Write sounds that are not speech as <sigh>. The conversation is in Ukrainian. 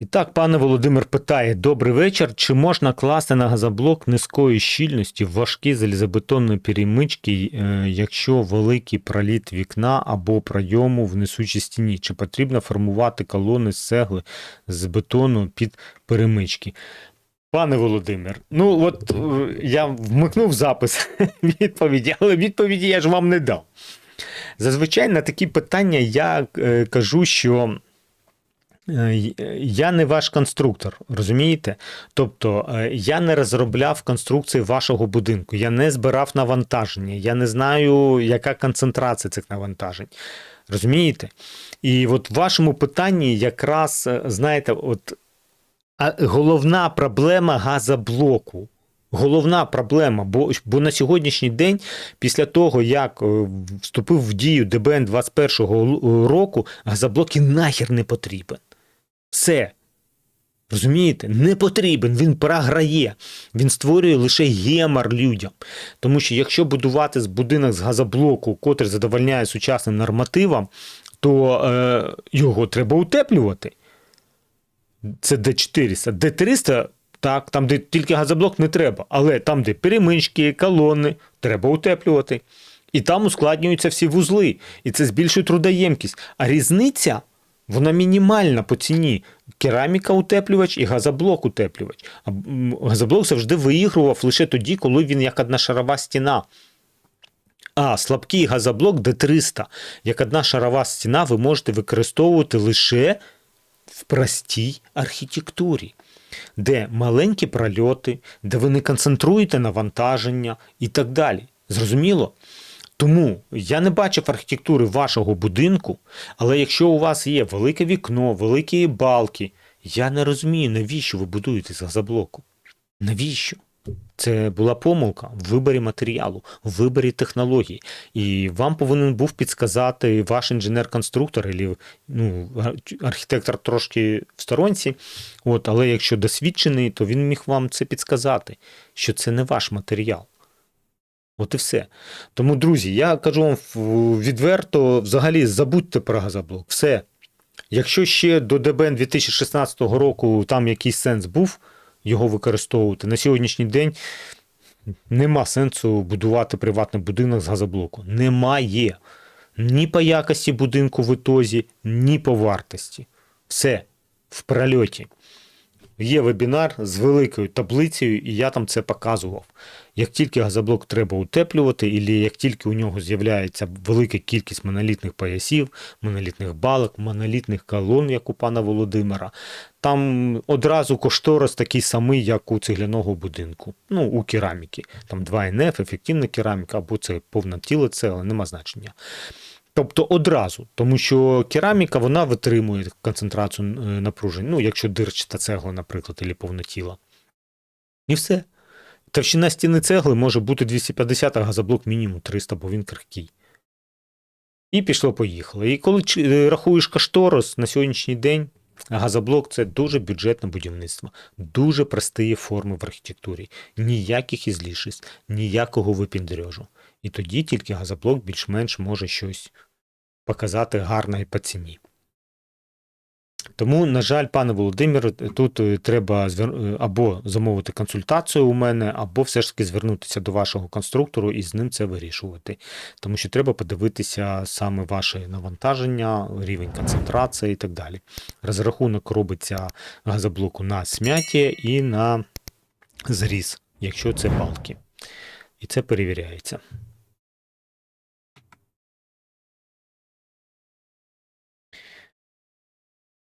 І так, пане Володимир питає: добрий вечір. Чи можна класти на газоблок низької щільності важкі залізобетонні перемички, е, якщо великий проліт вікна або пройому в несучій стіні? Чи потрібно формувати колони з цегли з бетону під перемички? Пане Володимир, ну от е, я вмикнув запис <laughs> відповіді, але відповіді я ж вам не дав. Зазвичай на такі питання я е, кажу, що я не ваш конструктор, розумієте? Тобто е, я не розробляв конструкції вашого будинку, я не збирав навантаження, я не знаю, яка концентрація цих навантажень. Розумієте? І от в вашому питанні якраз, е, знаєте, от головна проблема газоблоку. Головна проблема, бо, бо на сьогоднішній день, після того, як е, вступив в дію ДБН 21 року, газоблок і нахер не потрібен. Все. Розумієте? Не потрібен, він програє. Він створює лише гемор людям. Тому що якщо будувати з будинок з газоблоку, котрий задовольняє сучасним нормативам, то е, його треба утеплювати. Це Д400. Д300, так, там, де тільки газоблок не треба, але там, де перемички, колони, треба утеплювати. І там ускладнюються всі вузли, і це збільшує трудоємкість. А різниця, вона мінімальна по ціні. Кераміка утеплювач і газоблок утеплювач. А газоблок завжди виігрував лише тоді, коли він як одна шарова стіна. А слабкий газоблок Д300, як одна шарова стіна, ви можете використовувати лише в простій архітектурі, де маленькі прольоти, де ви не концентруєте навантаження і так далі. Зрозуміло? Тому я не бачив архітектури вашого будинку, але якщо у вас є велике вікно, великі балки, я не розумію, навіщо ви будуєте з газоблоку. Навіщо? Це була помилка в виборі матеріалу, в виборі технологій. І вам повинен був підсказати ваш інженер-конструктор, ну, архітектор трошки в сторонці. От, але якщо досвідчений, то він міг вам це підсказати, що це не ваш матеріал. От і все. Тому, друзі, я кажу вам відверто, взагалі забудьте про газоблок. Все. Якщо ще до ДБН 2016 року там якийсь сенс був його використовувати, на сьогоднішній день нема сенсу будувати приватний будинок з газоблоку. Немає. Ні по якості будинку в ітозі, ні по вартості. Все в прольоті. Є вебінар з великою таблицею, і я там це показував. Як тільки газоблок треба утеплювати, і як тільки у нього з'являється велика кількість монолітних поясів, монолітних балок, монолітних колон, як у пана Володимира, там одразу кошторис такий самий, як у цегляного будинку. Ну, у кераміки. Там 2НФ, ефективна кераміка, або це повне тіло цегли, нема значення. Тобто одразу, тому що кераміка вона витримує концентрацію е, напружень. Ну, якщо дирчата цегла, наприклад, або повнотіла. І все. Товщина стіни цегли може бути 250, а газоблок мінімум 300, бо він крихкий. І пішло-поїхало. І коли е, рахуєш кошторис на сьогоднішній день, газоблок це дуже бюджетне будівництво, дуже прості форми в архітектурі, ніяких ізлішеств, ніякого випіндрежу. І тоді тільки газоблок більш-менш може щось показати гарно і по ціні. Тому, на жаль, пане Володимир, тут е, треба е, або замовити консультацію у мене, або все ж таки звернутися до вашого конструктору і з ним це вирішувати. Тому що треба подивитися саме ваше навантаження, рівень концентрації і так далі. Розрахунок робиться газоблоку на смяття і на зріз, якщо це балки. І це перевіряється.